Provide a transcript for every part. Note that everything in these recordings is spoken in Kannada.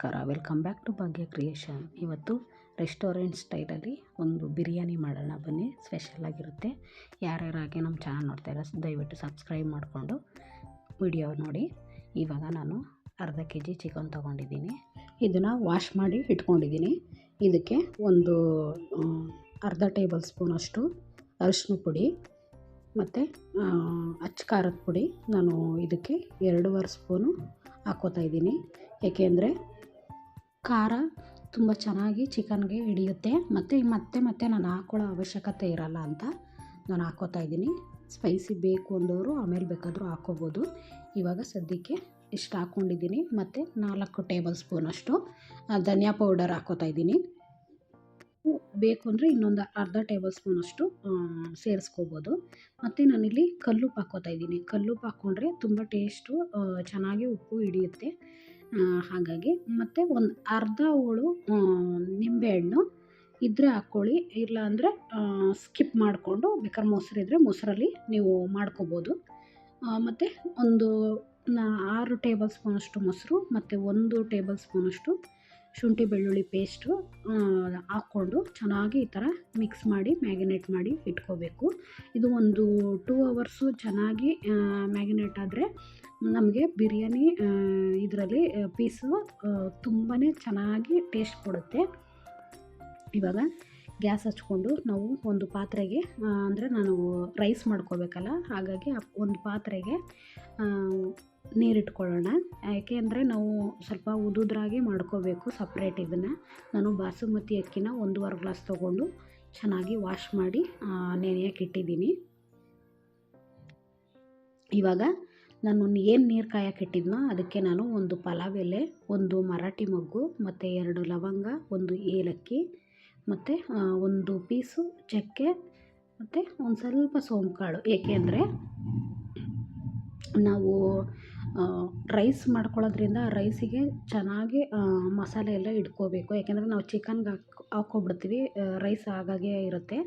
ನಮಸ್ಕಾರ. Welcome back to Bhagya creation. ಇವತ್ತು ರೆಸ್ಟೋರೆಂಟ್ ಸ್ಟೈಲಲ್ಲಿ ಒಂದು ಬಿರಿಯಾನಿ ಮಾಡೋಣ ಬನ್ನಿ. ಸ್ಪೆಷಲ್ ಆಗಿರುತ್ತೆ. ಯಾರ್ಯಾರು ಹಾಗೆ ನಮ್ಮ ಚಾನಲ್ ನೋಡ್ತಾ ಇರೋ ದಯವಿಟ್ಟು ಸಬ್ಸ್ಕ್ರೈಬ್ ಮಾಡಿಕೊಂಡು ವಿಡಿಯೋ ನೋಡಿ. ಇವಾಗ ನಾನು ಅರ್ಧ ಕೆ ಜಿ ಚಿಕನ್ ತೊಗೊಂಡಿದ್ದೀನಿ. ಇದನ್ನು ವಾಶ್ ಮಾಡಿ ಇಟ್ಕೊಂಡಿದ್ದೀನಿ. ಇದಕ್ಕೆ ಒಂದು ಅರ್ಧ ಟೇಬಲ್ ಸ್ಪೂನಷ್ಟು ಅರಿಶಿನ ಪುಡಿ ಮತ್ತು ಅಚ್ಚ ಖಾರದ ಪುಡಿ ನಾನು ಇದಕ್ಕೆ ಎರಡೂವರೆ ಸ್ಪೂನು ಹಾಕ್ಕೋತಾ ಇದ್ದೀನಿ. ಏಕೆಂದರೆ ಖಾರ, ತುಂಬ ಚೆನ್ನಾಗಿ ಚಿಕನ್ಗೆ ಹಿಡಿಯುತ್ತೆ. ಮತ್ತು ಮತ್ತೆ ಮತ್ತೆ ನಾನು ಹಾಕ್ಕೊಳ್ಳೋ ಅವಶ್ಯಕತೆ ಇರಲ್ಲ ಅಂತ ನಾನು ಹಾಕ್ಕೋತಾ ಇದ್ದೀನಿ. ಸ್ಪೈಸಿ ಬೇಕು ಅಂದವರು ಆಮೇಲೆ ಬೇಕಾದರೂ ಹಾಕ್ಕೋಬೋದು ಇವಾಗ ಸದ್ಯಕ್ಕೆ ಇಷ್ಟು ಹಾಕ್ಕೊಂಡಿದ್ದೀನಿ ಮತ್ತು ನಾಲ್ಕು ಟೇಬಲ್ ಸ್ಪೂನಷ್ಟು ಧನಿಯಾ ಪೌಡರ್ ಹಾಕ್ಕೋತಾ ಇದ್ದೀನಿ. ಬೇಕು ಅಂದರೆ ಇನ್ನೊಂದು ಅರ್ಧ ಟೇಬಲ್ ಸ್ಪೂನಷ್ಟು ಸೇರಿಸ್ಕೋಬೋದು. ಮತ್ತು ನಾನಿಲ್ಲಿ ಕಲ್ಲುಪ್ಪು ಹಾಕ್ಕೋತಾ ಇದ್ದೀನಿ. ಕಲ್ಲುಪ್ಪು ಹಾಕ್ಕೊಂಡ್ರೆ ತುಂಬ ಟೇಸ್ಟು ಚೆನ್ನಾಗಿ ಉಪ್ಪು ಹಿಡಿಯುತ್ತೆ. ಹಾಗಾಗಿ ಮತ್ತು ಒಂದು ಅರ್ಧ ಹೋಳು ನಿಂಬೆಹಣ್ಣು ಇದ್ದರೆ ಹಾಕ್ಕೊಳ್ಳಿ. ಇಲ್ಲ ಅಂದರೆ ಸ್ಕಿಪ್ ಮಾಡಿಕೊಂಡು ಬೇಕಾದ್ರೆ ಮೊಸರಿದ್ರೆ ಮೊಸರಲ್ಲಿ ನೀವು ಮಾಡ್ಕೋಬೋದು. ಮತ್ತು ಒಂದು, ನಾ ಆರು ಟೇಬಲ್ ಸ್ಪೂನಷ್ಟು ಮೊಸರು, ಮತ್ತು ಒಂದು ಟೇಬಲ್ ಸ್ಪೂನಷ್ಟು ಶುಂಠಿ ಬೆಳ್ಳುಳ್ಳಿ ಪೇಸ್ಟು ಹಾಕ್ಕೊಂಡು ಚೆನ್ನಾಗಿ ಈ ಥರ ಮಿಕ್ಸ್ ಮಾಡಿ ಮ್ಯಾಗಿನೇಟ್ ಮಾಡಿ ಇಟ್ಕೋಬೇಕು. ಇದು ಒಂದು ಟೂ ಅವರ್ಸು ಚೆನ್ನಾಗಿ ಮ್ಯಾಗಿನೇಟ್ ಆದರೆ ನಮಗೆ ಬಿರಿಯಾನಿ ಇದರಲ್ಲಿ ಪೀಸು ತುಂಬಾ ಚೆನ್ನಾಗಿ ಟೇಸ್ಟ್ ಕೊಡುತ್ತೆ. ಇವಾಗ ಗ್ಯಾಸ್ ಹಚ್ಕೊಂಡು ನಾವು ಒಂದು ಪಾತ್ರೆಗೆ ಅಂದರೆ ನಾನು ರೈಸ್ ಮಾಡ್ಕೋಬೇಕಲ್ಲ, ಹಾಗಾಗಿ ಒಂದು ಪಾತ್ರೆಗೆ ನೀರಿಟ್ಕೊಳ್ಳೋಣ. ಯಾಕೆ ಅಂದರೆ ನಾವು ಸ್ವಲ್ಪ ಉದುದ್ರಾಗೆ ಮಾಡ್ಕೋಬೇಕು ಸಪ್ರೇಟ್ ಇದನ್ನು. ನಾನು ಬಾಸುಮತಿ ಅಕ್ಕಿನ ಒಂದೂವರೆ ಗ್ಲಾಸ್ ತೊಗೊಂಡು ಚೆನ್ನಾಗಿ ವಾಶ್ ಮಾಡಿ ನೆನೆಯಕ್ಕೆ ಇಟ್ಟಿದ್ದೀನಿ. ಇವಾಗ ನಾನು ಏನು ನೀರು ಕಾಯಕ್ಕೆ ಇಟ್ಟಿದ್ನೋ ಅದಕ್ಕೆ ನಾನು ಒಂದು ಪಲಾವ್ ಎಲೆ, ಒಂದು ಮರಾಠಿ ಮೊಗ್ಗು, ಮತ್ತು ಎರಡು ಲವಂಗ, ಒಂದು ಏಲಕ್ಕಿ, ಮತ್ತು ಒಂದು ಪೀಸು ಚಕ್ಕೆ, ಮತ್ತು ಒಂದು ಸ್ವಲ್ಪ ಸೋಂಕಾಳು. ಏಕೆಂದರೆ ನಾವು ರೈಸ್ ಮಾಡ್ಕೊಳ್ಳೋದ್ರಿಂದ ರೈಸಿಗೆ ಚೆನ್ನಾಗಿ ಮಸಾಲೆ ಎಲ್ಲ ಇಟ್ಕೋಬೇಕು. ಯಾಕೆಂದರೆ ನಾವು ಚಿಕನ್ಗೆ ಹಾಕಿ, ಹಾಕ್ಕೊಬಿಡ್ತೀವಿ ರೈಸ್ ಆಗಾಗೇ ಇರುತ್ತೆ.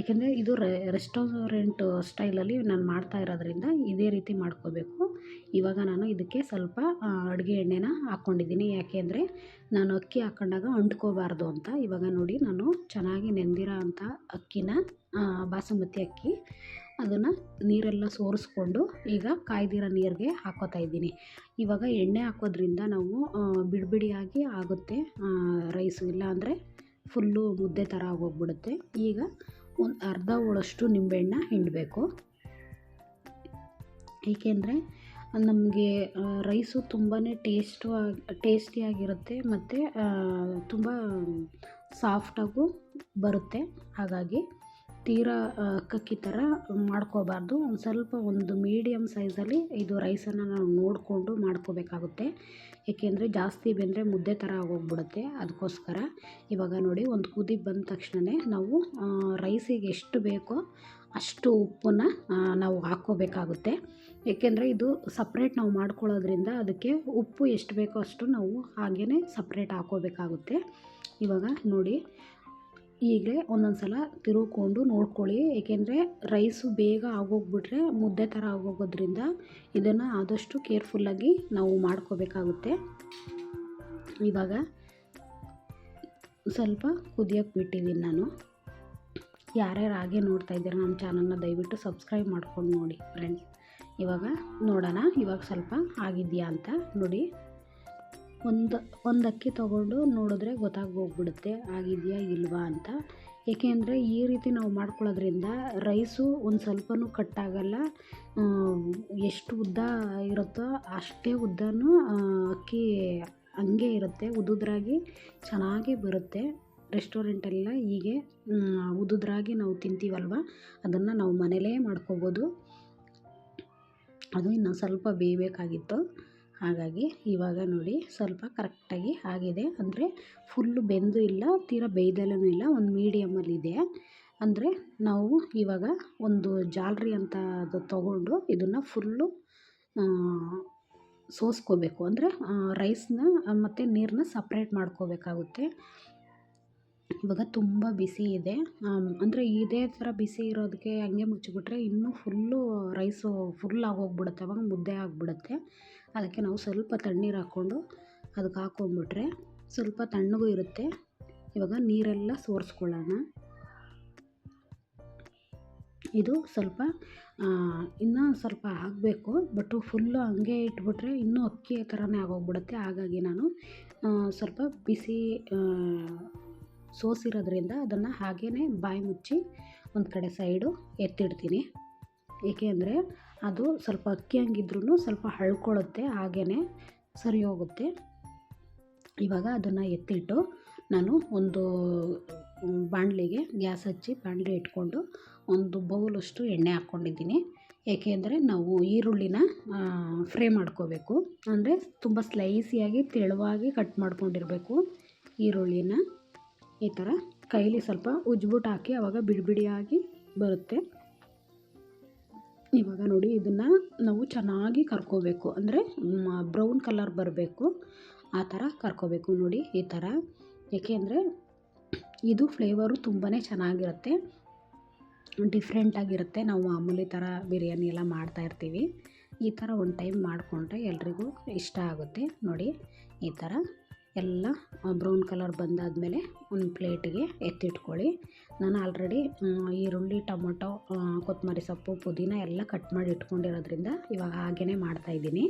ಏಕೆಂದರೆ ಇದು ರೆಸ್ಟೋರೆಂಟ್ ಸ್ಟೈಲಲ್ಲಿ ನಾನು ಮಾಡ್ತಾ ಇರೋದ್ರಿಂದ ಇದೇ ರೀತಿ ಮಾಡ್ಕೋಬೇಕು. ಇವಾಗ ನಾನು ಇದಕ್ಕೆ ಸ್ವಲ್ಪ ಅಡುಗೆ ಎಣ್ಣೆನ ಹಾಕ್ಕೊಂಡಿದ್ದೀನಿ ಯಾಕೆಂದರೆ ನಾನು ಅಕ್ಕಿ ಹಾಕ್ಕೊಂಡಾಗ ಅಂಟ್ಕೋಬಾರ್ದು ಅಂತ. ಇವಾಗ ನೋಡಿ ನಾನು ಚೆನ್ನಾಗಿ ನೆಂದಿರೋ ಅಂಥ ಅಕ್ಕಿನ ಬಾಸುಮತಿ ಅಕ್ಕಿ. ಅದನ್ನು ನೀರೆಲ್ಲ ಸೋರಿಸ್ಕೊಂಡು ಈಗ ಕಾಯ್ದಿರೋ ನೀರಿಗೆ ಹಾಕೋತಾ ಇದ್ದೀನಿ. ಇವಾಗ ಎಣ್ಣೆ ಹಾಕೋದ್ರಿಂದ ನಾವು ಬಿಡಿಬಿಡಿಯಾಗಿ ಆಗುತ್ತೆ ರೈಸು. ಇಲ್ಲಾಂದರೆ ಫುಲ್ಲು ಮುದ್ದೆ ಥರ ಆಗೋಗ್ಬಿಡುತ್ತೆ. ಈಗ ಒಂದು ಅರ್ಧ ಹೋಳಷ್ಟು ನಿಂಬೆಹಣ್ಣ ಹಿಂಡಬೇಕು. ಏಕೆಂದರೆ ನಮಗೆ ರೈಸು ತುಂಬಾ ಟೇಸ್ಟು ಆಗಿ ಟೇಸ್ಟಿಯಾಗಿರುತ್ತೆ ಮತ್ತು ತುಂಬ ಸಾಫ್ಟಾಗೂ ಬರುತ್ತೆ. ಹಾಗಾಗಿ ತೀರಾ ಕಕ್ಕಿ ಥರ ಮಾಡ್ಕೋಬಾರ್ದು. ಒಂದು ಸ್ವಲ್ಪ ಒಂದು ಮೀಡಿಯಮ್ ಸೈಜಲ್ಲಿ ಇದು ರೈಸನ್ನು ನಾವು ನೋಡಿಕೊಂಡು ಮಾಡ್ಕೋಬೇಕಾಗುತ್ತೆ. ಏಕೆಂದರೆ ಜಾಸ್ತಿ ಬೆಂದರೆ ಮುದ್ದೆ ಥರ ಆಗೋಗ್ಬಿಡುತ್ತೆ ಅದಕ್ಕೋಸ್ಕರ ಇವಾಗ ನೋಡಿ, ಒಂದು ಕುದಿ ಬಂದ ತಕ್ಷಣವೇ ನಾವು ರೈಸಿಗೆ ಎಷ್ಟು ಬೇಕೋ ಅಷ್ಟು ಉಪ್ಪನ್ನು ನಾವು ಹಾಕ್ಕೋಬೇಕಾಗುತ್ತೆ. ಏಕೆಂದರೆ ಇದು ಸಪ್ರೇಟ್ ನಾವು ಮಾಡ್ಕೊಳ್ಳೋದ್ರಿಂದ ಅದಕ್ಕೆ ಉಪ್ಪು ಎಷ್ಟು ಬೇಕೋ ಅಷ್ಟು ನಾವು ಹಾಗೇ ಸಪ್ರೇಟ್ ಹಾಕ್ಕೋಬೇಕಾಗುತ್ತೆ. ಇವಾಗ ನೋಡಿ ಈಗಲೇ ಒಂದೊಂದು ಸಲ ತಿರುಗ್ಕೊಂಡು ನೋಡ್ಕೊಳ್ಳಿ. ಏಕೆಂದರೆ ರೈಸು ಬೇಗ ಆಗೋಗ್ಬಿಟ್ರೆ ಮುದ್ದೆ ಥರ ಆಗೋಗೋದ್ರಿಂದ ಇದನ್ನು ಆದಷ್ಟು ಕೇರ್ಫುಲ್ಲಾಗಿ ನಾವು ಮಾಡ್ಕೋಬೇಕಾಗುತ್ತೆ. ಇವಾಗ ಸ್ವಲ್ಪ ಕುದಿಯೋಕ್ಕೆ ಬಿಟ್ಟಿದ್ದೀನಿ ನಾನು. ಯಾರ್ಯಾರು ಹಾಗೆ ನೋಡ್ತಾ ಇದ್ದೀರ ನಮ್ಮ ಚಾನಲ್ನ ದಯವಿಟ್ಟು ಸಬ್ಸ್ಕ್ರೈಬ್ ಮಾಡ್ಕೊಂಡು ನೋಡಿ ಫ್ರೆಂಡ್ಸ್ ಇವಾಗ ನೋಡೋಣ, ಇವಾಗ ಸ್ವಲ್ಪ ಆಗಿದೆಯಾ ಅಂತ ನೋಡಿ. ಒಂದು ಒಂದು ಅಕ್ಕಿ ತೊಗೊಂಡು ನೋಡಿದ್ರೆ ಗೊತ್ತಾಗೋಗ್ಬಿಡುತ್ತೆ ಆಗಿದೆಯಾ ಇಲ್ವಾ ಅಂತ. ಏಕೆಂದರೆ ಈ ರೀತಿ ನಾವು ಮಾಡ್ಕೊಳ್ಳೋದ್ರಿಂದ ರೈಸು ಒಂದು ಸ್ವಲ್ಪನೂ ಕಟ್ಟಾಗಲ್ಲ. ಎಷ್ಟು ಉದ್ದ ಇರುತ್ತೋ ಅಷ್ಟೇ ಉದ್ದನೂ ಅಕ್ಕಿ ಹಂಗೆ ಇರುತ್ತೆ, ಉದುದ್ರಾಗಿ ಚೆನ್ನಾಗಿ ಬರುತ್ತೆ. ರೆಸ್ಟೋರೆಂಟೆಲ್ಲ ಹೀಗೆ ಉದುದ್ರಾಗಿ ನಾವು ತಿಂತೀವಲ್ವ? ಅದನ್ನು ನಾವು ಮನೇಲೇ ಮಾಡ್ಕೊಬೋದು. ಅದು ಇನ್ನೂ ಸ್ವಲ್ಪ ಬೇಯಬೇಕಾಗಿತ್ತು. ಹಾಗಾಗಿ ಇವಾಗ ನೋಡಿ ಸ್ವಲ್ಪ ಕರೆಕ್ಟಾಗಿ ಆಗಿದೆ. ಅಂದರೆ ಫುಲ್ಲು ಬೆಂದು ಇಲ್ಲ, ತೀರ ಬೇಯ್ದಲೂ ಇಲ್ಲ, ಒಂದು ಮೀಡಿಯಮಲ್ಲಿದೆ ಅಂದರೆ ನಾವು ಇವಾಗ ಒಂದು ಜಾಲರಿ ಅಂತ ಅದು ತೊಗೊಂಡು ಇದನ್ನು ಫುಲ್ಲು ಸೋಸ್ಕೋಬೇಕು. ಅಂದರೆ ರೈಸ್ನ ಮತ್ತು ನೀರನ್ನ ಸಪ್ರೇಟ್ ಮಾಡ್ಕೋಬೇಕಾಗುತ್ತೆ. ಇವಾಗ ತುಂಬ ಬಿಸಿ ಇದೆ. ಅಂದರೆ ಇದೇ ಥರ ಬಿಸಿ ಇರೋದಕ್ಕೆ ಹಂಗೆ ಮುಚ್ಚಿಬಿಟ್ರೆ ಇನ್ನೂ ಫುಲ್ಲು ರೈಸು ಫುಲ್ ಆಗೋಗ್ಬಿಡುತ್ತೆ ಅವಾಗ ಮುದ್ದೆ ಆಗಿಬಿಡುತ್ತೆ. ಅದಕ್ಕೆ ನಾವು ಸ್ವಲ್ಪ ತಣ್ಣೀರು ಹಾಕ್ಕೊಂಡು ಅದಕ್ಕೆ ಹಾಕ್ಕೊಂಡ್ಬಿಟ್ರೆ ಸ್ವಲ್ಪ ತಣ್ಣಗೂ ಇರುತ್ತೆ. ಇವಾಗ ನೀರೆಲ್ಲ ಸೋರಿಸ್ಕೊಳ್ಳೋಣ. ಇದು ಸ್ವಲ್ಪ ಇನ್ನೂ ಸ್ವಲ್ಪ ಆಗಬೇಕು ಬಟ್ಟು ಫುಲ್ಲು ಹಂಗೆ ಇಟ್ಬಿಟ್ರೆ ಇನ್ನೂ ಅಕ್ಕಿ ಥರನೇ ಆಗೋಗ್ಬಿಡುತ್ತೆ. ಹಾಗಾಗಿ ನಾನು ಸ್ವಲ್ಪ ಬಿಸಿ ಸೋಸಿರೋದ್ರಿಂದ ಅದನ್ನು ಹಾಗೇ ಬಾಯಿ ಮುಚ್ಚಿ ಒಂದು ಕಡೆ ಸೈಡು ಎತ್ತಿಡ್ತೀನಿ. ಏಕೆಂದರೆ ಅದು ಸ್ವಲ್ಪ ಅಕ್ಕಿ ಹಂಗಿದ್ರೂ ಸ್ವಲ್ಪ ಹಳ್ಕೊಳ್ಳುತ್ತೆ ಹಾಗೇ ಸರಿ ಹೋಗುತ್ತೆ ಇವಾಗ ಅದನ್ನು ಎತ್ತಿಟ್ಟು ನಾನು ಒಂದು ಬಾಣಲಿಗೆ ಗ್ಯಾಸ್ ಹಚ್ಚಿ ಬಾಣಲಿ ಇಟ್ಕೊಂಡು ಒಂದು ಬೌಲಷ್ಟು ಎಣ್ಣೆ ಹಾಕ್ಕೊಂಡಿದ್ದೀನಿ. ಏಕೆಂದರೆ ನಾವು ಈರುಳ್ಳಿನ ಫ್ರೈ ಮಾಡ್ಕೋಬೇಕು. ಅಂದರೆ ತುಂಬ ಸ್ಲೈಸಿಯಾಗಿ ತೆಳುವಾಗಿ ಕಟ್ ಮಾಡ್ಕೊಂಡಿರಬೇಕು ಈರುಳ್ಳಿನ. ಈ ಥರ ಕೈಲಿ ಸ್ವಲ್ಪ ಉಜ್ಬಿಟ್ಟು ಹಾಕಿ ಆವಾಗ ಬಿಡಿಬಿಡಿಯಾಗಿ ಬರುತ್ತೆ. ಇವಾಗ ನೋಡಿ, ಇದನ್ನು ನಾವು ಚೆನ್ನಾಗಿ ಕರ್ಕೋಬೇಕು. ಅಂದರೆ ಬ್ರೌನ್ ಕಲರ್ ಬರಬೇಕು. ಆ ಥರ ಕರ್ಕೋಬೇಕು ನೋಡಿ ಈ ಥರ. ಏಕೆಂದರೆ ಇದು ಫ್ಲೇವರು ತುಂಬಾ ಚೆನ್ನಾಗಿರುತ್ತೆ. ಡಿಫ್ರೆಂಟಾಗಿರುತ್ತೆ ನಾವು ಮಾಮೂಲಿ ಥರ ಬಿರಿಯಾನಿ ಎಲ್ಲ ಮಾಡ್ತಾಯಿರ್ತೀವಿ ಈ ಥರ ಒಂದು ಟೈಮ್ ಮಾಡಿಕೊಂಡ್ರೆ ಎಲ್ರಿಗೂ ಇಷ್ಟ ಆಗುತ್ತೆ. ನೋಡಿ, ಈ ಥರ. ಎಲ್ಲ ಬ್ರೌನ್ ಕಲರ್ ಬಂದಾದಮೇಲೆ ಒಂದು ಪ್ಲೇಟಿಗೆ ಎತ್ತಿಟ್ಕೊಳ್ಳಿ. ನಾನು ಆಲ್ರೆಡಿ ಈರುಳ್ಳಿ, ಟೊಮೊಟೊ ಕೊತ್ತಂಬರಿ ಸೊಪ್ಪು, ಪುದೀನ ಎಲ್ಲ ಕಟ್ ಮಾಡಿ ಇಟ್ಕೊಂಡಿರೋದ್ರಿಂದ ಇವಾಗ ಹಾಗೇ ಮಾಡ್ತಾಯಿದ್ದೀನಿ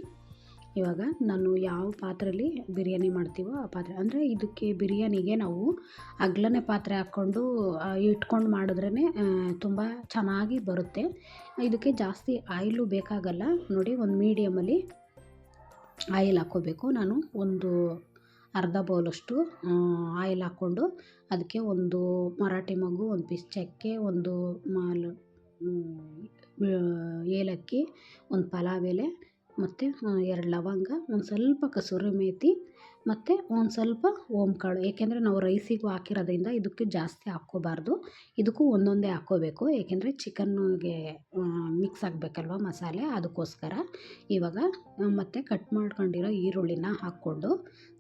ಇವಾಗ ನಾನು ಯಾವ ಪಾತ್ರೆಯಲ್ಲಿ ಬಿರಿಯಾನಿ ಮಾಡ್ತೀವೋ ಆ ಪಾತ್ರೆ, ಅಂದರೆ ಇದಕ್ಕೆ ಬಿರಿಯಾನಿಗೆ ನಾವು ಅಗ್ಲನೇ ಪಾತ್ರೆ ಹಾಕ್ಕೊಂಡು ಇಟ್ಕೊಂಡು ಮಾಡಿದ್ರೇ ತುಂಬ ಚೆನ್ನಾಗಿ ಬರುತ್ತೆ. ಇದಕ್ಕೆ ಜಾಸ್ತಿ ಆಯಿಲು ಬೇಕಾಗಲ್ಲ. ನೋಡಿ, ಒಂದು ಮೀಡಿಯಮಲ್ಲಿ ಆಯಿಲ್ ಹಾಕ್ಕೋಬೇಕು. ನಾನು ಒಂದು ಅರ್ಧ ಬೌಲಷ್ಟು ಆಯಿಲ್ ಹಾಕ್ಕೊಂಡು ಅದಕ್ಕೆ ಒಂದು ಮರಾಠಿ ಮಗು, ಒಂದು ಪೀಸ್ ಚಕ್ಕೆ, ಒಂದು ಮಾಲು ಏಲಕ್ಕಿ, ಒಂದು ಪಲಾವ್ ಎಲೆ, ಮತ್ತು ಎರಡು ಲವಂಗ, ಒಂದು ಸ್ವಲ್ಪ ಕಸೂರಿ ಮೇಥಿ ಮತ್ತು ಒಂದು ಸ್ವಲ್ಪ ಓಂಕಾಳು ಏಕೆಂದರೆ ನಾವು ರೈಸಿಗೂ ಹಾಕಿರೋದ್ರಿಂದ ಇದಕ್ಕೆ ಜಾಸ್ತಿ ಹಾಕ್ಕೋಬಾರ್ದು. ಇದಕ್ಕೂ ಒಂದೊಂದೇ ಹಾಕ್ಕೋಬೇಕು. ಏಕೆಂದರೆ ಚಿಕನ್ನಿಗೆ ಮಿಕ್ಸ್ ಆಗಬೇಕಲ್ವ ಮಸಾಲೆ? ಅದಕ್ಕೋಸ್ಕರ ಇವಾಗ ಮತ್ತು ಕಟ್ ಮಾಡ್ಕೊಂಡಿರೋ ಈರುಳ್ಳಿನ ಹಾಕ್ಕೊಂಡು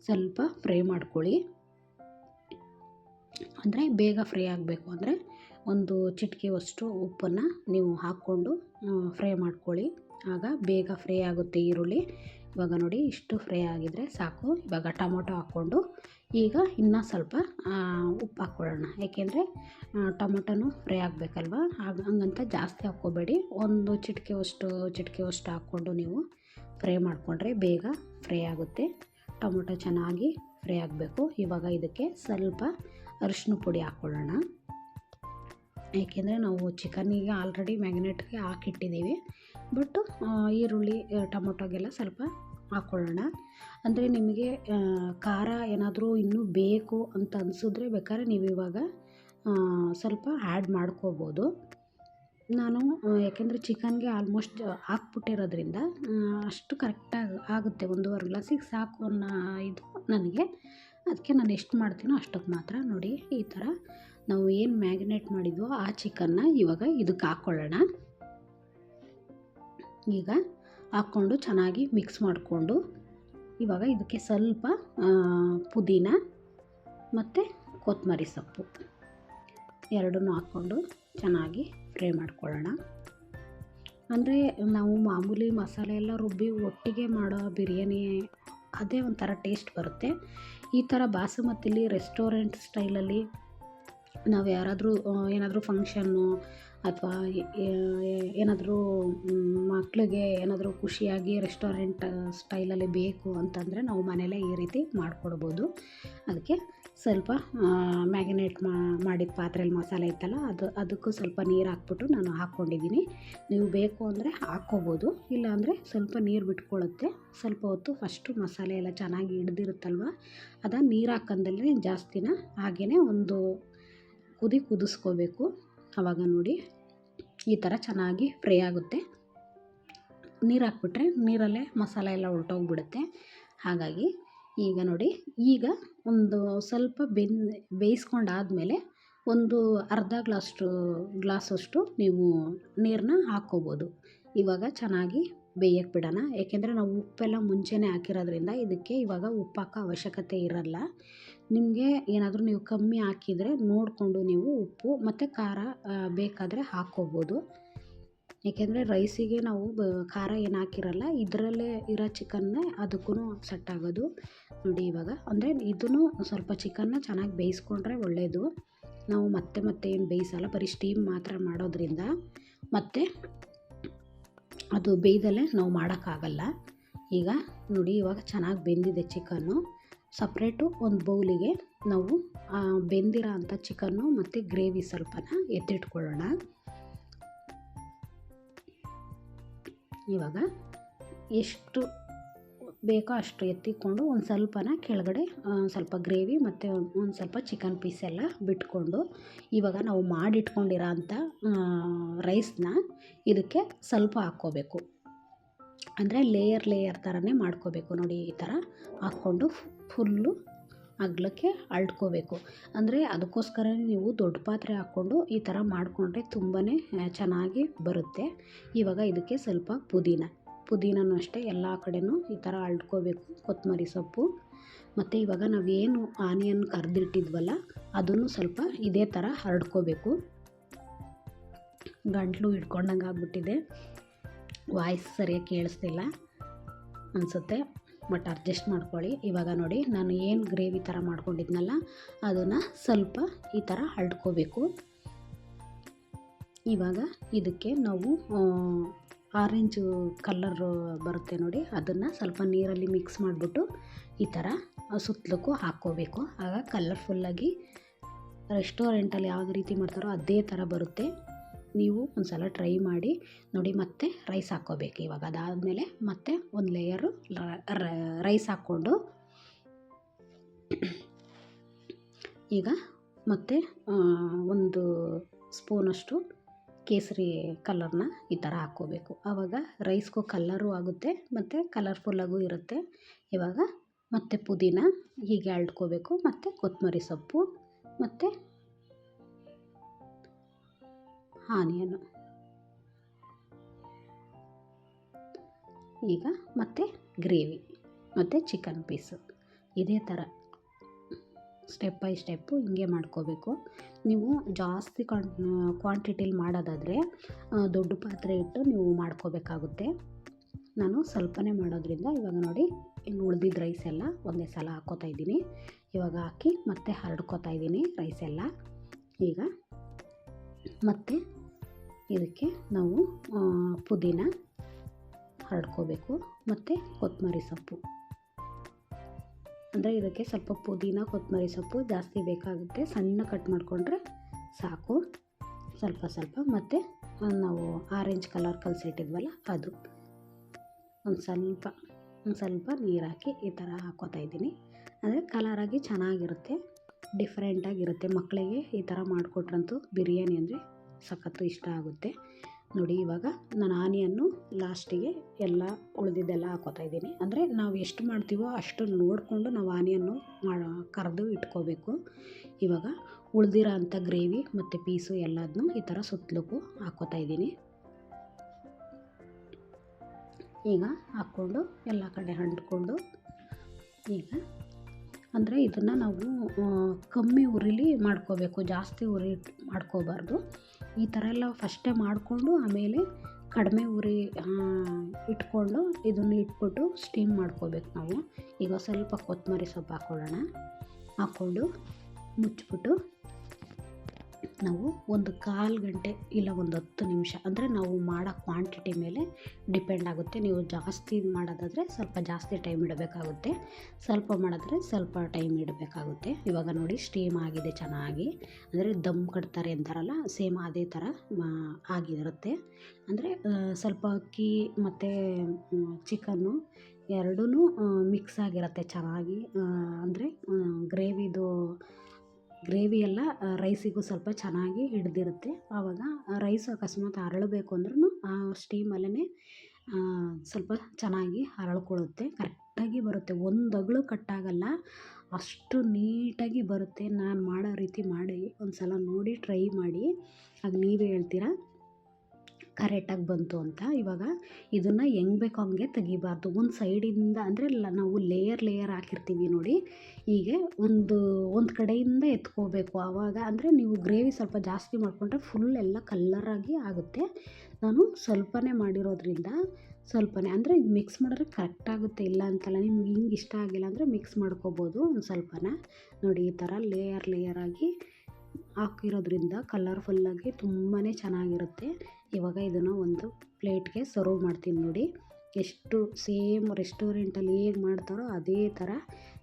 ಸ್ವಲ್ಪ ಫ್ರೈ ಮಾಡ್ಕೊಳ್ಳಿ. ಅಂದರೆ ಬೇಗ ಫ್ರೈ ಆಗಬೇಕು. ಅಂದರೆ ಒಂದು ಚಿಟಿಕೆಯಷ್ಟು ಉಪ್ಪನ್ನು ನೀವು ಹಾಕ್ಕೊಂಡು ಫ್ರೈ ಮಾಡ್ಕೊಳ್ಳಿ. ಆಗ ಬೇಗ ಫ್ರೈ ಆಗುತ್ತೆ ಈರುಳ್ಳಿ. ಇವಾಗ ನೋಡಿ ಇಷ್ಟು ಫ್ರೈ ಆಗಿದರೆ ಸಾಕು. ಇವಾಗ ಟೊಮೊಟೊ ಹಾಕ್ಕೊಂಡು ಈಗ ಇನ್ನೂ ಸ್ವಲ್ಪ ಉಪ್ಪು ಹಾಕ್ಕೊಳ್ಳೋಣ. ಯಾಕೆಂದರೆ ಟೊಮೊಟೊನು ಫ್ರೈ ಆಗಬೇಕಲ್ವ? ಆಗ ಹಂಗಂತ ಜಾಸ್ತಿ ಹಾಕ್ಕೋಬೇಡಿ. ಒಂದು ಚಿಟಿಕೆಯಷ್ಟು ಚಿಟಿಕೆಯಷ್ಟು ಹಾಕ್ಕೊಂಡು ನೀವು ಫ್ರೈ ಮಾಡಿಕೊಂಡ್ರೆ ಬೇಗ ಫ್ರೈ ಆಗುತ್ತೆ. ಟೊಮೊಟೊ ಚೆನ್ನಾಗಿ ಫ್ರೈ ಆಗಬೇಕು. ಇವಾಗ ಇದಕ್ಕೆ ಸ್ವಲ್ಪ ಅರಿಶಿನ ಪುಡಿ ಹಾಕ್ಕೊಳ್ಳೋಣ. ಏಕೆಂದರೆ ನಾವು ಚಿಕನ್ನಿಗೆ ಆಲ್ರೆಡಿ ಮ್ಯಾಗ್ನೆಟ್ಗೆ ಹಾಕಿಟ್ಟಿದ್ದೀವಿ. ಬಟ್ಟು ಈರುಳ್ಳಿ ಟೊಮೊಟೊಗೆಲ್ಲ ಸ್ವಲ್ಪ ಹಾಕ್ಕೊಳ್ಳೋಣ ಅಂದರೆ ನಿಮಗೆ ಖಾರ ಏನಾದರೂ ಇನ್ನೂ ಬೇಕು ಅಂತ ಅನಿಸಿದ್ರೆ ಬೇಕಾದ್ರೆ ನೀವು ಇವಾಗ ಸ್ವಲ್ಪ ಆ್ಯಡ್ ಮಾಡ್ಕೋಬೋದು. ನಾನು ಯಾಕೆಂದರೆ ಚಿಕನ್ಗೆ ಆಲ್ಮೋಸ್ಟ್ ಹಾಕ್ಬಿಟ್ಟಿರೋದ್ರಿಂದ ಅಷ್ಟು ಕರೆಕ್ಟಾಗಿ ಆಗುತ್ತೆ. ಒಂದೂವರೆ ಗ್ಲಾಸಿಗೆ ಸಾಕು ಅನ್ನೋ ಇದು ನನಗೆ. ಅದಕ್ಕೆ ನಾನು ಎಷ್ಟು ಮಾಡ್ತೀನೋ ಅಷ್ಟಕ್ಕೆ ಮಾತ್ರ ನೋಡಿ ಈ ಥರ ನಾವು ಏನು ಮ್ಯಾಗ್ನೇಟ್ ಮಾಡಿದ್ವೋ ಆ ಚಿಕನ್ನ ಇವಾಗ ಇದಕ್ಕೆ ಹಾಕ್ಕೊಳ್ಳೋಣ ಈಗ ಹಾಕ್ಕೊಂಡು ಚೆನ್ನಾಗಿ ಮಿಕ್ಸ್ ಮಾಡಿಕೊಂಡು ಇವಾಗ ಇದಕ್ಕೆ ಸ್ವಲ್ಪ ಪುದೀನ ಮತ್ತು ಕೊತ್ತಂಬರಿ ಸೊಪ್ಪು. ಎರಡನ್ನೂ ಹಾಕ್ಕೊಂಡು ಚೆನ್ನಾಗಿ ಫ್ರೈ ಮಾಡ್ಕೊಳ್ಳೋಣ. ಅಂದರೆ ನಾವು ಮಾಮೂಲಿ ಮಸಾಲೆ ಎಲ್ಲ ರುಬ್ಬಿ ಒಟ್ಟಿಗೆ ಮಾಡೋ ಬಿರಿಯಾನಿ ಅದೇ ಒಂಥರ ಟೇಸ್ಟ್ ಬರುತ್ತೆ. ಈ ಥರ ಬಾಸುಮತಿಲಿ ರೆಸ್ಟೋರೆಂಟ್ ಸ್ಟೈಲಲ್ಲಿ ನಾವು ಯಾರಾದರೂ ಏನಾದರೂ ಫಂಕ್ಷನ್ನು ಅಥವಾ ಏನಾದರೂ ಮಕ್ಕಳಿಗೆ ಏನಾದರೂ ಖುಷಿಯಾಗಿ ರೆಸ್ಟೋರೆಂಟ್ ಸ್ಟೈಲಲ್ಲಿ ಬೇಕು ಅಂತಂದರೆ ನಾವು ಮನೇಲೇ ಈ ರೀತಿ ಮಾಡಿಕೊಡ್ಬೋದು. ಅದಕ್ಕೆ ಸ್ವಲ್ಪ ಮ್ಯಾಗಿನೇಟ್ ಮಾಡಿದ ಪಾತ್ರೆಯಲ್ಲಿ ಮಸಾಲೆ ಇತ್ತಲ್ಲ, ಅದು, ಅದಕ್ಕೂ ಸ್ವಲ್ಪ ನೀರು ಹಾಕ್ಬಿಟ್ಟು ನಾನು ಹಾಕ್ಕೊಂಡಿದ್ದೀನಿ ನೀವು ಬೇಕು ಅಂದರೆ ಹಾಕ್ಕೋಬೋದು, ಇಲ್ಲಾಂದರೆ ಸ್ವಲ್ಪ ನೀರು ಬಿಟ್ಕೊಳ್ಳುತ್ತೆ ಸ್ವಲ್ಪ ಹೊತ್ತು ಫಸ್ಟು ಮಸಾಲೆ ಎಲ್ಲ ಚೆನ್ನಾಗಿ ಹಿಡ್ದಿರುತ್ತಲ್ವ, ಅದು ನೀರು ಹಾಕಂದಲ್ಲಿ ಜಾಸ್ತಿನ ಹಾಗೆಯೇ ಒಂದು ಕುದಿ ಕುದಿಸ್ಕೋಬೇಕು. ಆವಾಗ ನೋಡಿ ಈ ಥರ ಚೆನ್ನಾಗಿ ಫ್ರೈ ಆಗುತ್ತೆ. ನೀರು ಹಾಕ್ಬಿಟ್ರೆ ನೀರಲ್ಲೇ ಮಸಾಲೆ ಎಲ್ಲ ಹೊರಟೋಗ್ಬಿಡುತ್ತೆ ಹಾಗಾಗಿ ಈಗ ನೋಡಿ, ಈಗ ಒಂದು ಸ್ವಲ್ಪ ಬೆನ್, ಬೇಯಿಸ್ಕೊಂಡಾದಮೇಲೆ ಒಂದು ಅರ್ಧ ಗ್ಲಾಸ್ಟು, ಗ್ಲಾಸಷ್ಟು ನೀವು ನೀರನ್ನ ಹಾಕ್ಕೋಬೋದು. ಇವಾಗ ಚೆನ್ನಾಗಿ ಬೇಯಕ್ಕೆ ಬಿಡೋಣ. ಏಕೆಂದರೆ ನಾವು ಉಪ್ಪೆಲ್ಲ ಮುಂಚೆನೇ ಹಾಕಿರೋದ್ರಿಂದ ಇದಕ್ಕೆ ಇವಾಗ ಉಪ್ಪು ಹಾಕೋ ಅವಶ್ಯಕತೆ ಇರಲ್ಲ. ನಿಮಗೆ ಏನಾದರೂ ನೀವು ಕಮ್ಮಿ ಹಾಕಿದರೆ ನೋಡಿಕೊಂಡು ನೀವು ಉಪ್ಪು ಮತ್ತು ಖಾರ ಬೇಕಾದರೆ ಹಾಕ್ಕೋಬೋದು. ಏಕೆಂದರೆ ರೈಸಿಗೆ ನಾವು ಖಾರ ಏನು ಹಾಕಿರಲ್ಲ, ಇದರಲ್ಲೇ ಇರೋ ಚಿಕನ್ನೇ ಅದಕ್ಕೂ ಸೆಟ್ ಆಗೋದು. ನೋಡಿ ಇವಾಗ, ಅಂದರೆ ಇದನ್ನು ಸ್ವಲ್ಪ ಚಿಕನ್ನ ಚೆನ್ನಾಗಿ ಬೇಯಿಸ್ಕೊಂಡ್ರೆ ಒಳ್ಳೆಯದು ನಾವು ಮತ್ತೆ ಮತ್ತೆ ಏನು ಬೇಯಿಸಲ್ಲ, ಬರೀ ಸ್ಟೀಮ್ ಮಾತ್ರ ಮಾಡೋದ್ರಿಂದ. ಮತ್ತು ಅದು ಬೇಯ್ದಲ್ಲೇ ನಾವು ಮಾಡೋಕ್ಕಾಗಲ್ಲ. ಈಗ ನೋಡಿ, ಇವಾಗ ಚೆನ್ನಾಗಿ ಬೆಂದಿದೆ ಚಿಕನ್ನು. ಸಪ್ರೇಟು ಒಂದು ಬೌಲಿಗೆ ನಾವು ಬೆಂದಿರೋ ಅಂಥ ಚಿಕನ್ನು ಮತ್ತು ಗ್ರೇವಿ ಸ್ವಲ್ಪನ ಎತ್ತಿಟ್ಕೊಳ್ಳೋಣ. ಇವಾಗ ಎಷ್ಟು ಬೇಕೋ ಅಷ್ಟು ಎತ್ತಿಕೊಂಡು ಒಂದು ಸ್ವಲ್ಪನ ಕೆಳಗಡೆ ಸ್ವಲ್ಪ ಗ್ರೇವಿ ಮತ್ತು ಒಂದು ಸ್ವಲ್ಪ ಚಿಕನ್ ಪೀಸ್ ಎಲ್ಲ ಬಿಟ್ಕೊಂಡು ಇವಾಗ ನಾವು ಮಾಡಿಟ್ಕೊಂಡಿರೋ ಅಂಥ ರೈಸ್ನ ಇದಕ್ಕೆ ಸ್ವಲ್ಪ ಹಾಕ್ಕೋಬೇಕು. ಅಂದರೆ ಲೇಯರ್ ಲೇಯರ್ ಥರನೇ ಮಾಡ್ಕೋಬೇಕು. ನೋಡಿ, ಈ ಥರ ಹಾಕ್ಕೊಂಡು ಫುಲ್ಲು ಅಗ್ಲಕ್ಕೆ ಅಳ್ಕೋಬೇಕು. ಅಂದರೆ ಅದಕ್ಕೋಸ್ಕರ ನೀವು ದೊಡ್ಡ ಪಾತ್ರೆ ಹಾಕ್ಕೊಂಡು ಈ ಥರ ಮಾಡಿಕೊಂಡ್ರೆ ತುಂಬಾ ಚೆನ್ನಾಗಿ ಬರುತ್ತೆ. ಇವಾಗ ಇದಕ್ಕೆ ಸ್ವಲ್ಪ ಪುದೀನ. ಪುದೀನನೂ ಅಷ್ಟೇ ಎಲ್ಲ ಕಡೆಯೂ ಈ ಥರ ಅಳ್ಕೋಬೇಕು, ಕೊತ್ತಂಬರಿ ಸೊಪ್ಪು. ಮತ್ತು ಇವಾಗ ನಾವೇನು ಆನಿಯನ್ ಕರೆದಿಟ್ಟಿದ್ವಲ್ಲ, ಅದನ್ನು ಸ್ವಲ್ಪ ಇದೇ ಥರ ಹರಡ್ಕೋಬೇಕು. ಗಂಟ್ಲು ಹಿಡ್ಕೊಂಡಂಗೆ ಆಗ್ಬಿಟ್ಟಿದೆ. ವಾಯ್ಸ್ ಸರಿಯಾಗಿ ಕೇಳಿಸ್ತಿಲ್ಲ ಅನಿಸುತ್ತೆ, ಬಟ್ ಅಡ್ಜಸ್ಟ್ ಮಾಡ್ಕೊಳ್ಳಿ. ಇವಾಗ ನೋಡಿ, ನಾನು ಏನು ಗ್ರೇವಿ ಥರ ಮಾಡ್ಕೊಂಡಿದ್ನಲ್ಲ, ಅದನ್ನು ಸ್ವಲ್ಪ ಈ ಥರ ಹರಡ್ಕೋಬೇಕು. ಇವಾಗ ಇದಕ್ಕೆ ನಾವು ಆರೆಂಜು ಕಲ್ಲರು ಬರುತ್ತೆ ನೋಡಿ, ಅದನ್ನು ಸ್ವಲ್ಪ ನೀರಲ್ಲಿ ಮಿಕ್ಸ್ ಮಾಡಿಬಿಟ್ಟು ಈ ಥರ ಸುತ್ತಲಕ್ಕೂ ಹಾಕ್ಕೋಬೇಕು. ಆಗ ಕಲರ್ಫುಲ್ಲಾಗಿ ರೆಸ್ಟೋರೆಂಟಲ್ಲಿ ಯಾವ ರೀತಿ ಮಾಡ್ತಾರೋ ಅದೇ ಥರ ಬರುತ್ತೆ. ನೀವು ಒಂದು ಸಲ ಟ್ರೈ ಮಾಡಿ ನೋಡಿ ಮತ್ತೆ ರೈಸ್ ಹಾಕ್ಕೋಬೇಕು ಇವಾಗ. ಅದಾದಮೇಲೆ ಮತ್ತೆ ಒಂದು ಲೇಯರು ರೈಸ್ ಹಾಕ್ಕೊಂಡು ಈಗ ಮತ್ತೆ ಒಂದು ಸ್ಪೂನಷ್ಟು ಕೇಸರಿ ಕಲರ್ನ ಈ ಥರ ಹಾಕ್ಕೋಬೇಕು. ಆವಾಗ ರೈಸ್ಗೂ ಕಲ್ಲರು ಆಗುತ್ತೆ, ಮತ್ತು ಕಲರ್ಫುಲ್ಲಾಗೂ ಇರುತ್ತೆ. ಇವಾಗ ಮತ್ತೆ ಪುದೀನ ಹೀಗೆ ಅಳ್ಕೋಬೇಕು, ಮತ್ತು ಕೊತ್ತಂಬರಿ ಸೊಪ್ಪು, ಮತ್ತು ಆನಿಯನು ಈಗ ಮತ್ತೆ ಗ್ರೇವಿ, ಮತ್ತು ಚಿಕನ್ ಪೀಸು. ಇದೇ ಥರ. ಸ್ಟೆಪ್ ಬೈ ಸ್ಟೆಪ್ಪು ಹಿಂಗೆ ಮಾಡ್ಕೋಬೇಕು. ನೀವು ಜಾಸ್ತಿ ಕ್ವಾಂಟಿಟಿಲಿ ಮಾಡೋದಾದರೆ ದೊಡ್ಡ ಪಾತ್ರೆ ಇಟ್ಟು ನೀವು ಮಾಡ್ಕೋಬೇಕಾಗುತ್ತೆ. ನಾನು ಸ್ವಲ್ಪನೇ ಮಾಡೋದ್ರಿಂದ ಇವಾಗ ನೋಡಿ, ಇನ್ನು ಉಳ್ದಿದ್ದ ರೈಸ್ ಎಲ್ಲ ಒಂದೇ ಸಲ ಹಾಕ್ಕೋತಾ ಇದ್ದೀನಿ. ಇವಾಗ ಹಾಕಿ ಮತ್ತೆ ಹರಡ್ಕೋತಾ ಇದ್ದೀನಿ ರೈಸ್ ಎಲ್ಲ. ಈಗ ಮತ್ತು ಇದಕ್ಕೆ ನಾವು ಪುದೀನ ಹರಡ್ಕೋಬೇಕು. ಮತ್ತು ಕೊತ್ತಂಬರಿ ಸೊಪ್ಪು. ಅಂದರೆ ಇದಕ್ಕೆ ಸ್ವಲ್ಪ ಪುದೀನ, ಕೊತ್ತಂಬರಿ ಸೊಪ್ಪು ಜಾಸ್ತಿ ಬೇಕಾಗುತ್ತೆ. ಸಣ್ಣ ಕಟ್ ಮಾಡಿಕೊಂಡ್ರೆ ಸಾಕು. ಸ್ವಲ್ಪ ಸ್ವಲ್ಪ. ಮತ್ತು ನಾವು ಆರೆಂಜ್ ಕಲರ್ ಕಲಸಿಟ್ಟಿದ್ವಲ್ಲ ಅದು. ಒಂದು ಸ್ವಲ್ಪ ಒಂದು ಸ್ವಲ್ಪ ನೀರು ಹಾಕಿ ಈ ಥರ ಹಾಕ್ಕೋತಾ ಇದ್ದೀನಿ. ಅಂದರೆ ಕಲರಾಗಿ ಚೆನ್ನಾಗಿರುತ್ತೆ. ಡಿಫ್ರೆಂಟಾಗಿರುತ್ತೆ ಮಕ್ಕಳಿಗೆ ಈ ಥರ ಮಾಡಿಕೊಟ್ರಂತೂ ಬಿರಿಯಾನಿ ಅಂದರೆ ಸಖತ್ತು ಇಷ್ಟ ಆಗುತ್ತೆ. ನೋಡಿ, ಇವಾಗ ನಾನು ಆನಿಯನ್ನು ಲಾಸ್ಟಿಗೆ ಎಲ್ಲ ಉಳಿದಿದ್ದೆಲ್ಲ ಹಾಕೋತಾ ಇದ್ದೀನಿ. ಅಂದರೆ ನಾವು ಎಷ್ಟು ಮಾಡ್ತೀವೋ ಅಷ್ಟು ನೋಡಿಕೊಂಡು ನಾವು ಆನಿಯನ್ನು ಕರೆದು ಇಟ್ಕೋಬೇಕು. ಇವಾಗ ಉಳಿದಿರೋ ಅಂಥ ಗ್ರೇವಿ ಮತ್ತು ಪೀಸು ಎಲ್ಲದನ್ನೂ ಈ ಥರ ಸುತ್ತಲಕ್ಕೂ ಹಾಕೋತಾ ಇದ್ದೀನಿ. ಈಗ ಹಾಕ್ಕೊಂಡು ಎಲ್ಲ ಕಡೆ ಹಂಡ್ಕೊಂಡು ಈಗ ಅಂದರೆ ಇದನ್ನು ನಾವು ಕಮ್ಮಿ ಉರಿಲಿ ಮಾಡ್ಕೋಬೇಕು, ಜಾಸ್ತಿ ಉರಿ ಮಾಡ್ಕೋಬಾರ್ದು. ಈ ಥರ ಎಲ್ಲ ಫಸ್ಟೇ ಮಾಡಿಕೊಂಡು ಆಮೇಲೆ ಕಡಿಮೆ ಉರಿ ಇಟ್ಕೊಂಡು ಇದನ್ನು ಇಟ್ಬಿಟ್ಟು ಸ್ಟೀಮ್ ಮಾಡ್ಕೋಬೇಕು ನಾವು. ಈಗ ಸ್ವಲ್ಪ ಕೊತ್ತಂಬರಿ ಸೊಪ್ಪು ಹಾಕ್ಕೊಳ್ಳೋಣ ಹಾಕ್ಕೊಂಡು ಮುಚ್ಚಿಬಿಟ್ಟು ನಾವು ಒಂದು ಕಾಲು ಗಂಟೆ ಇಲ್ಲ ಒಂದು ಹತ್ತು ನಿಮಿಷ ಅಂದರೆ ನಾವು ಮಾಡೋ ಕ್ವಾಂಟಿಟಿ ಮೇಲೆ ಡಿಪೆಂಡ್ ಆಗುತ್ತೆ. ನೀವು ಜಾಸ್ತಿ ಮಾಡೋದಾದರೆ ಸ್ವಲ್ಪ ಜಾಸ್ತಿ ಟೈಮ್ ಇಡಬೇಕಾಗುತ್ತೆ. ಸ್ವಲ್ಪ ಮಾಡಿದ್ರೆ ಸ್ವಲ್ಪ ಟೈಮ್ ಇಡಬೇಕಾಗುತ್ತೆ. ಇವಾಗ ನೋಡಿ ಸ್ಟೀಮ್ ಆಗಿದೆ ಚೆನ್ನಾಗಿ. ಅಂದರೆ ದಮ್ ಕಟ್ತಾರೆ ಅಂತಾರಲ್ಲ ಸೇಮ್ ಅದೇ ಥರ ಆಗಿರುತ್ತೆ. ಅಂದರೆ ಸ್ವಲ್ಪ ಅಕ್ಕಿ ಮತ್ತು ಚಿಕನ್ನು ಎರಡೂ ಮಿಕ್ಸ್ ಆಗಿರುತ್ತೆ ಚೆನ್ನಾಗಿ. ಅಂದರೆ ಗ್ರೇವಿದು ಗ್ರೇವಿ ಎಲ್ಲ ರೈಸಿಗೂ ಸ್ವಲ್ಪ ಚೆನ್ನಾಗಿ ಹಿಡ್ದಿರುತ್ತೆ. ಆವಾಗ ರೈಸ್ ಅಕಸ್ಮಾತ್ ಅರಳಬೇಕು ಅಂದ್ರೂ ಆ ಸ್ಟೀಮಲ್ಲೇ ಸ್ವಲ್ಪ ಚೆನ್ನಾಗಿ ಅರಳ್ಕೊಳ್ಳುತ್ತೆ. ಕರೆಕ್ಟಾಗಿ ಬರುತ್ತೆ. ಒಂದು ಅಗಳು ಕಟ್ಟಾಗಲ್ಲ, ಅಷ್ಟು ನೀಟಾಗಿ ಬರುತ್ತೆ. ನಾನು ಮಾಡೋ ರೀತಿ ಮಾಡಿ ಒಂದು ಸಲ ನೋಡಿ ಟ್ರೈ ಮಾಡಿ. ಆಗ ನೀವೇ ಹೇಳ್ತೀರಾ? ಕರೆಕ್ಟಾಗಿ ಬಂತು ಅಂತ ಇವಾಗ ಇದನ್ನು ಹೆಂಗ್ ಬೇಕೋ ಹಂಗೆ ತೆಗಿಬಾರ್ದು. ಒಂದು ಸೈಡಿಂದ ಅಂದರೆ ನಾವು ಲೇಯರ್ ಲೇಯರ್ ಹಾಕಿರ್ತೀವಿ ನೋಡಿ. ಹೀಗೆ ಒಂದು ಒಂದು ಕಡೆಯಿಂದ ಎತ್ಕೋಬೇಕು. ಆವಾಗ ಅಂದರೆ ನೀವು ಗ್ರೇವಿ ಸ್ವಲ್ಪ ಜಾಸ್ತಿ ಮಾಡಿಕೊಂಡ್ರೆ ಫುಲ್ ಎಲ್ಲ ಕಲ್ಲರಾಗಿ ಆಗುತ್ತೆ. ನಾನು ಸ್ವಲ್ಪನೇ ಮಾಡಿರೋದ್ರಿಂದ ಸ್ವಲ್ಪನೇ. ಅಂದರೆ ಮಿಕ್ಸ್ ಮಾಡಿದ್ರೆ ಕರೆಕ್ಟ್ ಆಗುತ್ತೆ. ಇಲ್ಲ ಅಂತಲ್ಲ ನಿಮ್ಗೆ ಹಿಂಗೆ ಇಷ್ಟ ಆಗಿಲ್ಲ ಅಂದರೆ ಮಿಕ್ಸ್ ಮಾಡ್ಕೋಬೋದು ಒಂದು ಸ್ವಲ್ಪನ. ನೋಡಿ ಈ ಥರ ಲೇಯರ್ ಲೇಯರ್ ಆಗಿ ಹಾಕಿರೋದ್ರಿಂದ ಕಲರ್ಫುಲ್ಲಾಗಿ ತುಂಬಾ ಚೆನ್ನಾಗಿರುತ್ತೆ. ಇವಾಗ ಇದನ್ನು ಒಂದು ಪ್ಲೇಟ್ಗೆ ಸರ್ವ್ ಮಾಡ್ತೀನಿ ನೋಡಿ. ಎಷ್ಟು ಸೇಮ್ ರೆಸ್ಟೋರೆಂಟಲ್ಲಿ ಹೇಗೆ ಮಾಡ್ತಾರೋ ಅದೇ ಥರ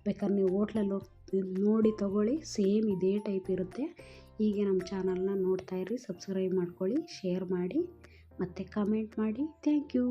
ಬೇಕಾದ್ರೆ ನೀವು ಹೋಟ್ಲಲ್ಲಿ ನೋಡಿ ತೊಗೊಳ್ಳಿ, ಸೇಮ್ ಇದೇ ಟೈಪ್ ಇರುತ್ತೆ. ಹೀಗೆ ನಮ್ಮ ಚಾನಲ್ನ ನೋಡ್ತಾಯಿರಿ ಸಬ್ಸ್ಕ್ರೈಬ್ ಮಾಡ್ಕೊಳ್ಳಿ, ಶೇರ್ ಮಾಡಿ, ಮತ್ತು ಕಮೆಂಟ್ ಮಾಡಿ. Thank you.